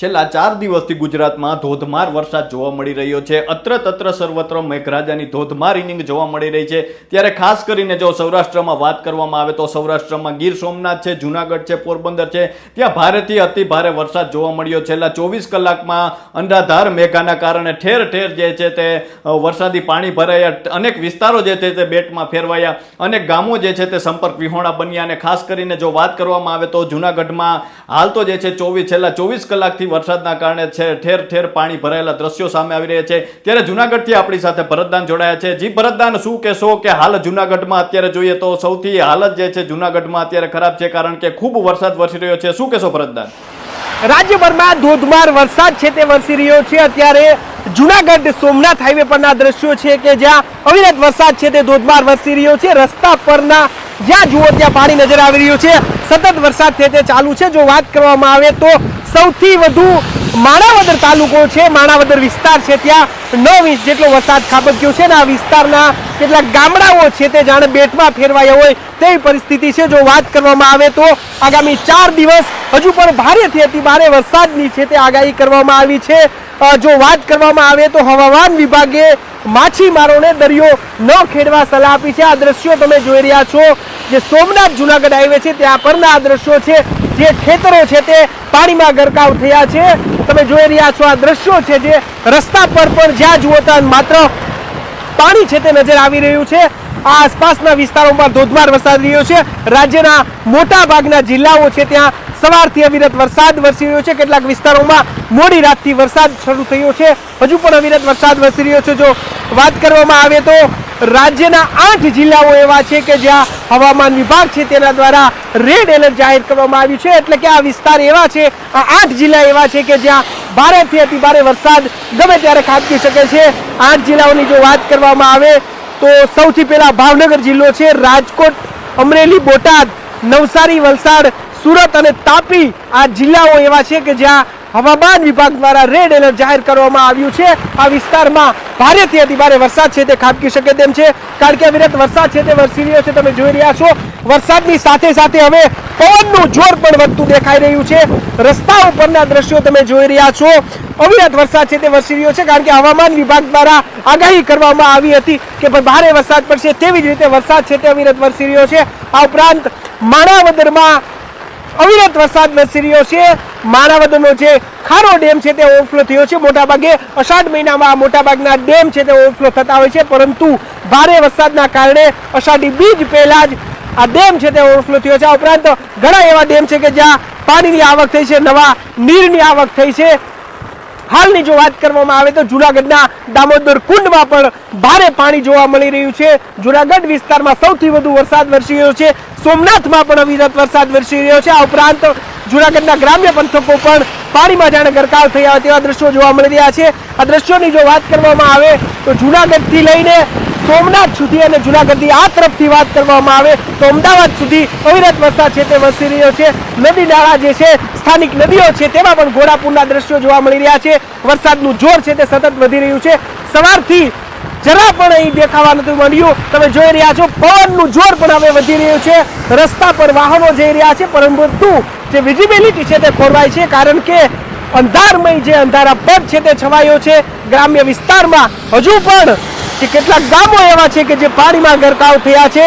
છેલ્લા ચાર દિવસથી ગુજરાતમાં ધોધમાર વરસાદ જોવા મળી રહ્યો છે. અત્ર તત્ર સર્વત્ર મેઘરાજાની ધોધમાર ઇનિંગ જોવા મળી રહી છે. ત્યારે ખાસ કરીને જો સૌરાષ્ટ્રમાં વાત કરવામાં આવે તો સૌરાષ્ટ્રમાં ગીર સોમનાથ છે, જુનાગઢ છે, પોરબંદર છે. ત્યાં ભારેથી અતિ ભારે વરસાદ જોવા મળ્યો. છેલ્લા ચોવીસ કલાકમાં અંધાધાર મેઘાના કારણે ઠેર ઠેર જે છે તે વરસાદી પાણી ભરાયા. અનેક વિસ્તારો જે છે તે બેટમાં ફેરવાયા. અનેક ગામો જે છે તે સંપર્ક વિહોણા બન્યા. અને ખાસ કરીને જો વાત કરવામાં આવે તો જુનાગઢમાં હાલ તો જે છે ચોવીસ, છેલ્લા ચોવીસ કલાકથી વરસાદના કારણે છે, ઠેર ઠેર પાણી ભરાયેલા દ્રશ્યો સામે આવી રહ્યા છે. ત્યારે જુનાગઢથી આપણી સાથે ભરતદાન જોડાયા છે. જી ભરતદાન, શું કહેશો કે હાલ જુનાગઢમાં અત્યારે જોઈએ તો સૌથી હાલત જે છે જુનાગઢમાં અત્યારે ખરાબ છે કારણ કે ખૂબ વરસાદ વરસી રહ્યો છે. શું કહેશો ભરતદાન? રાજ્યભરમાં ધોધમાર વરસાદ છે તે વરસી રહ્યો છે. અત્યારે જુનાગઢ સોમનાથ હાઈવે પરના દ્રશ્યો છે કે જ્યાં અવિરત વરસાદ છે તે ધોધમાર વરસી રહ્યો છે. રસ્તા પરના જ્યાં જુઓ ત્યાં પાણી નજર આવી રહ્યું છે. સતત વરસાદ તે તે ચાલુ છે. જો વાત કરવામાં આવે તો સૌથી વધુ માણાવદર તાલુકો છે. માણાવદર વિસ્તાર છે. ત્યાં નવ ઇંચ જેટલો વરસાદ ખાબક્યો છે ને આ વિસ્તારના કેટલાક ગામડાઓ છે તે જાણે બેટમાં ફેરવાયા હોય તેવી પરિસ્થિતિ છે. જો વાત કરવામાં આવે તો આગામી ચાર દિવસ હજુ પણ ભારેથી અતિ ભારે વરસાદની છે તે આગાહી કરવામાં આવી છે. જો વાત કરવામાં આવે તો હવામાન વિભાગે માછીમારોને દરિયો ન ખેડવા સલાહ આપી છે. આ દ્રશ્યો તમે જોઈ રહ્યા છો. જે સોમનાથ જુનાગઢ હાઈવે છે, ત્યાં પરના આ દ્રશ્યો છે. જે ખેતરો છે તે પાણીમાં ગરકાવ થયા છે. તમે જોઈ રહ્યા છો આ દ્રશ્યો છે જે રસ્તા પર પણ જ્યાં જુઓ ત્યાં માત્ર પાણી છે તે નજર આવી રહ્યું છે. આસપાસના વિસ્તારોમાં ધોધમાર વરસાદ રહ્યો છે. રાજ્યના મોટા ભાગના જિલ્લાઓ છે ત્યાં સવારથી અવિરત વરસાદ વરસી રહ્યો છે. કેટલાક વિસ્તારોમાં મોડી રાતથી વરસાદ શરૂ થયો છે. હજુ પણ અવિરત વરસાદ વરસી રહ્યો છે. જો વાત કરવામાં આવે તો રાજ્યના આઠ જિલ્લાઓ એવા છે કે જ્યાં હવામાન વિભાગ છે તેના દ્વારા રેડ એલર્ટ જાહેર કરવામાં આવ્યું છે. એટલે કે આ વિસ્તાર એવા છે, આ આઠ જિલ્લા એવા છે કે જ્યાં ભારેથી અતિ ભારે વરસાદ ગમે ત્યારે ખાબકી શકે છે. આઠ જિલ્લાઓની જો વાત કરવામાં આવે તો સૌથી પહેલા ભાવનગર જિલ્લો છે. રાજકોટ, અમરેલી, બોટાદ, નવસારી, વલસાડ સુરત અને તાપી આ જિલ્લાઓ એવા છે કે જ્યાં હવામાન વિભાગ દ્વારા રેડ એલર્ટ જાહેર કરવામાં આવ્યું છે. આ વિસ્તારમાં ભારેથી અતિ ભારે વરસાદ છે તે ખાબકી શકે તેમ છે. કારણ કે અવિરત વરસાદ છે તે વરસી રહ્યો છે, તમે જોઈ રહ્યા છો. વરસાદની સાથે સાથે હવે પવનનું જોર પણ વધતું દેખાઈ રહ્યું છે. રસ્તા ઉપરના દ્રશ્યો તમે જોઈ રહ્યા છો. અવિરત વરસાદ છે તે વરસી રહ્યો છે, કારણ કે હવામાન વિભાગ દ્વારા આગાહી કરવામાં આવી હતી કે ભારે વરસાદ પડશે તેવી જ રીતે વરસાદ છે તે અવિરત વરસી રહ્યો છે. આ ઉપરાંત માણાવદરમાં અવિરત વરસાદ વરસી છે. માણાવદરનો જે ખારો ડેમ છે તે ઓવરફ્લો થયો છે. મોટાભાગે અષાઢ મહિનામાં મોટાભાગના ડેમ છે તે ઓવરફ્લો થતા હોય છે. પરંતુ ભારે વરસાદના કારણે અષાઢી બીજ પહેલા જ આ ડેમ છે તે ઓવરફ્લો થયો છે. આ ઉપરાંત ઘણા એવા ડેમ છે કે જ્યાં પાણીની આવક થઈ છે, નવા નીરની આવક થઈ છે. હાલની જો વાત કરવામાં આવે તો જુનાગઢના દામોદર કુંડમાં પણ ભારે પાણી જોવા મળી રહ્યું છે. જુનાગઢ વિસ્તારમાં સૌથી વધુ વરસાદ વરસી રહ્યો છે. સોમનાથમાં પણ અવિરત વરસાદ વરસી રહ્યો છે. આ ઉપરાંત જુનાગઢના ગ્રામ્ય પંથકો પણ પાણીમાં જાણે ગરકાવ થયા તેવા દ્રશ્યો જોવા મળી રહ્યા છે. આ દ્રશ્યોની જો વાત કરવામાં આવે તો જુનાગઢથી લઈને સોમનાથ સુધી અને જુનાગઢની આ તરફથી વાત કરવામાં આવે તો અમદાવાદ સુધી અવિરત વરસાદ છે તે વરસી રહ્યો છે. નદી નાળા જે છે, સ્થાનિક નદીઓ છે તેમાં પણ ઘોડાપૂરના દ્રશ્યો જોવા મળી રહ્યા છે. વરસાદનું જોર છે તે સતત વધી રહ્યું છે. સવારથી જરા પણ અહીં દેખાવા નથી મળ્યું. તમે જોઈ રહ્યા છો, પવનનું જોર પણ હવે વધી રહ્યું છે. રસ્તા પર વાહનો જઈ રહ્યા છે, પરંતુ જે વિઝિબિલિટી છે તે ખોરવાય છે, કારણ કે અંધારમય જે અંધારા પદ છે તે છવાયો છે. ગ્રામ્ય વિસ્તારમાં હજુ પણ જે કેટલાક ગામો એવા છે કે જે પાણીમાં ગરકાવ થયા છે.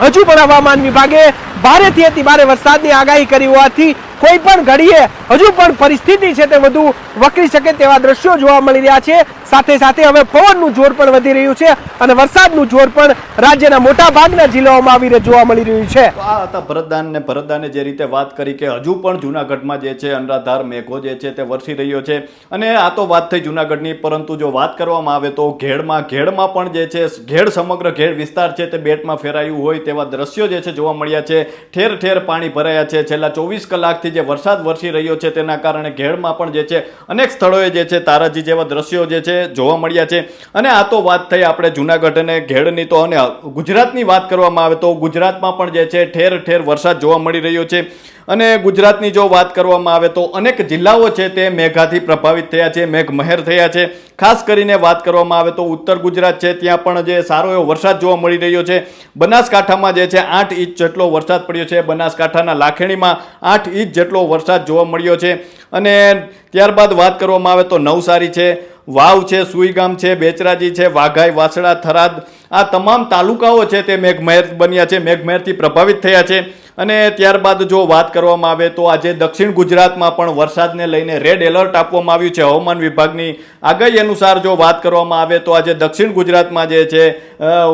હજુ પણ હવામાન વિભાગે ભારેથી અતિ ભારે વરસાદની આગાહી કરી હોવાથી કોઈ પણ ઘડીએ હજુ પણ પરિસ્થિતિ છે તે વધુ વકરી શકે તેવા દ્રશ્યો જોવા મળી રહ્યા છે. સાથે સાથે હવે પવનનું જોર પણ વધી રહ્યું છે અને વરસાદનું જોર પણ રાજ્યના મોટા ભાગના જિલ્લાઓમાં આવી રહ્યું જોવા મળી રહ્યું છે. આ હતા ભરતદાન ને ભરતદાને જે રીતે વાત કરી કે હજુ પણ જુનાગઢમાં જે છે અનરાધાર મેઘો જે છે તે વરસી રહ્યો છે. અને આ તો વાત થઈ જુનાગઢની, પરંતુ જો વાત કરવામાં આવે તો ઘેડમાં ઘેડમાં પણ જે છે ઘેડ સમગ્ર ઘેડ વિસ્તાર છે તે બેટમાં ફેરાયું હોય તેવા દ્રશ્યો જે છે જોવા મળ્યા છે. ઠેર ઠેર પાણી ભરાયા છે. છેલ્લા ચોવીસ કલાકથી જે વરસાદ વરસી રહ્યો છે તેના કારણે ઘેડમાં પણ જે છે અનેક સ્થળોએ જે છે તારાજી જેવા દ્રશ્યો જે છે જોવા મળ્યા છે. અને આ તો વાત થઈ આપણે જુનાગઢ અને ઘેડની તો અને ગુજરાતની વાત કરવામાં આવે તો ગુજરાતમાં પણ જે છે ઠેર ઠેર વરસાદ જોવા મળી રહ્યો છે. અને ગુજરાતની જો વાત કરવામાં આવે તો અનેક જિલ્લાઓ છે તે મેઘાથી પ્રભાવિત થયા છે મેઘ મહેર થયા છે. ખાસ કરીને વાત કરવામાં આવે તો ઉત્તર ગુજરાત છે, ત્યાં પણ જે સારો એવો વરસાદ જોવા મળી રહ્યો છે. બનાસકાંઠામાં જે છે આઠ ઇંચ જેટલો વરસાદ પડ્યો છે. બનાસકાંઠાના લાખેણીમાં આઠ ઇંચ જેટલો વરસાદ જોવા મળ્યો છે. અને ત્યારબાદ વાત કરવામાં આવે તો નવસારી છે. વાવ છે, સુઈગામ છે, બેચરાજી છે, વાઘાઈ વાસડા થરાદ, આ તમામ તાલુકાઓ છે તે મેઘમહેર બન્યા છે, મેઘમહેરથી પ્રભાવિત થયા છે. અને ત્યારબાદ જો વાત કરવામાં આવે તો આજે દક્ષિણ ગુજરાતમાં પણ વરસાદને લઈને રેડ એલર્ટ આપવામાં આવ્યું છે. હવામાન વિભાગની આગાહી અનુસાર જો વાત કરવામાં આવે તો આજે દક્ષિણ ગુજરાતમાં જે છે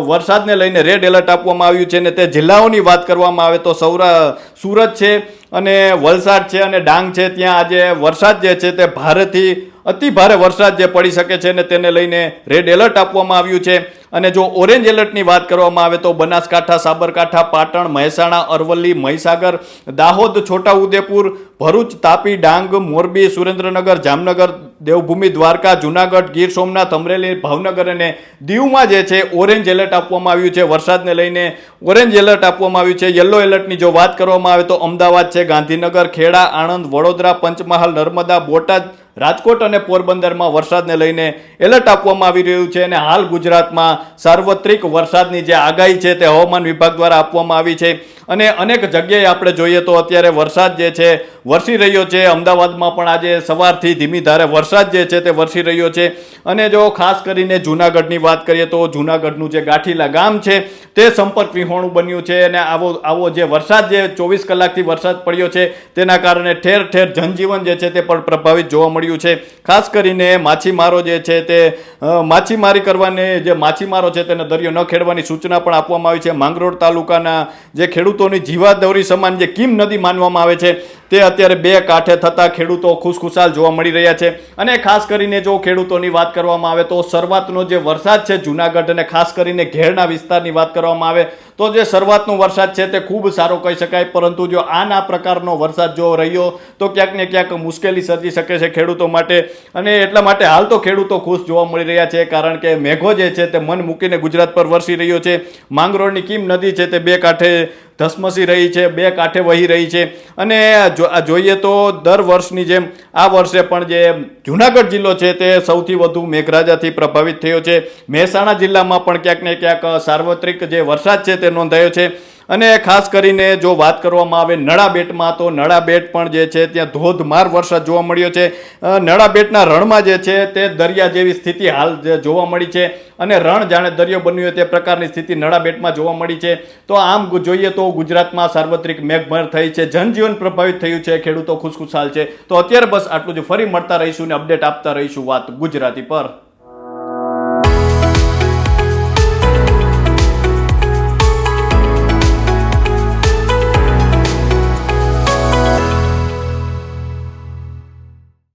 વરસાદને લઈને રેડ એલર્ટ આપવામાં આવ્યું છે અને તે જિલ્લાઓની વાત કરવામાં આવે તો સૌરા, સુરત છે અને વલસાડ છે અને ડાંગ છે. ત્યાં આજે વરસાદ જે છે તે ભારેથી અતિ ભારે વરસાદ જે પડી શકે છે ને તેને લઈને રેડ એલર્ટ આપવામાં આવ્યું છે. અને જો ઓરેન્જ એલર્ટની વાત કરવામાં આવે તો બનાસકાંઠા, સાબરકાંઠા, પાટણ, મહેસાણા, અરવલ્લી, મહીસાગર, દાહોદ, છોટાઉદેપુર, ભરૂચ, તાપી, ડાંગ, મોરબી, સુરેન્દ્રનગર, જામનગર, દેવભૂમિ, દ્વારકા, જુનાગઢ, ગીર સોમનાથ, અમરેલી, ભાવનગર અને દીવમાં જે છે ઓરેન્જ એલર્ટ આપવામાં આવ્યું છે. વરસાદને લઈને ઓરેન્જ એલર્ટ આપવામાં આવ્યું છે. યલો એલર્ટની જો વાત કરવામાં આવે તો અમદાવાદ છે, ગાંધીનગર, ખેડા, આણંદ, વડોદરા, પંચમહાલ, નર્મદા, બોટાદ રાજકોટ અને પોરબંદરમાં વરસાદને લઈને એલર્ટ આપવામાં આવી રહ્યું છે અને હાલ ગુજરાતમાં સાર્વત્રિક વરસાદની જે આગાહી છે તે હવામાન વિભાગ દ્વારા આપવામાં આવી છે. અને અનેક જગ્યાએ આપણે જોઈએ તો અત્યારે વરસાદ જે છે વરસી રહ્યો છે. અમદાવાદમાં પણ આજે સવારથી ધીમી ધારે વરસાદ જે છે તે વરસી રહ્યો છે. અને જો ખાસ કરીને જૂનાગઢની વાત કરીએ તો જૂનાગઢનું જે ગાંઠીલા ગામ છે તે સંપર્ક વિહોણું બન્યું છે અને આવો આવો જે વરસાદ જે ચોવીસ કલાકથી વરસાદ પડ્યો છે તેના કારણે ઠેર ઠેર જનજીવન જે છે તે પણ પ્રભાવિત જોવા મળ્યું છે. ખાસ કરીને માછીમારો જે છે તે માછીમારી કરવાને જે માછીમારો છે તેને દરિયો ન ખેડવાની સૂચના પણ આપવામાં આવી છે. માંગરોળ તાલુકાના જે ખેડૂતોની જીવાદૌરી સમાન જે કીમ નદી માનવામાં આવે છે, તે અત્યારે બે કાંઠે થતા ખેડૂતો ખુશખુશાલ જોવા મળી રહ્યા છે. અને ખાસ કરીને જો ખેડૂતોની વાત કરવામાં આવે તો શરૂઆતનો જે વરસાદ છે, જુનાગઢ અને ખાસ કરીને ઘેરના વિસ્તારની વાત કરવામાં આવે તો જે શરૂઆતનો વરસાદ છે તે ખૂબ સારો કહી શકાય, પરંતુ જો આના પ્રકારનો વરસાદ જો રહ્યો, તો ક્યાંક ને ક્યાંક મુશ્કેલી સર્જી શકે છે ખેડૂતો માટે. અને એટલા માટે હાલ તો ખેડૂતો ખુશ જોવા મળી રહ્યા છે, કારણ કે મેઘો જે છે તે મન મૂકીને ગુજરાત પર વરસી રહ્યો છે. માંગરોળની કીમ નદી છે તે બે કાંઠે ધસમસી રહી છે, બે કાંઠે વહી રહી છે. અને જોઈએ તો દર વર્ષની જેમ આ વર્ષે પણ જે જુનાગઢ જિલ્લો છે તે સૌથી વધુ મેઘરાજાથી પ્રભાવિત થયો છે. મહેસાણા જિલ્લામાં પણ ક્યાંક ને ક્યાંક સાર્વત્રિક જે વરસાદ છે તે નોંધાયો છે. અને ખાસ કરીને જો વાત કરવામાં આવે નળા બેટમાં, તો નળા બેટ પણ જે છે, ત્યાં ધોધમાર વરસાદ જોવા મળ્યો છે. નળાબેટના નળા બેટના રણમાં જે છે, તે દરિયા જેવી સ્થિતિ હાલ જોવા મળી છે અને રણ જાણે દરિયો બન્યો તે પ્રકારની સ્થિતિ નળા બેટમાં જોવા મળી છે. તો આમ જોઈએ તો ગુજરાતમાં સાર્વત્રિક મેઘભર થઈ છે, જનજીવન પ્રભાવિત થયું છે, ખેડૂતો ખુશખુશાલ છે. તો અત્યારે બસ આટલું જ. ફરી મળતા રહીશું ને અપડેટ આપતા રહીશું વાત ગુજરાતી પર.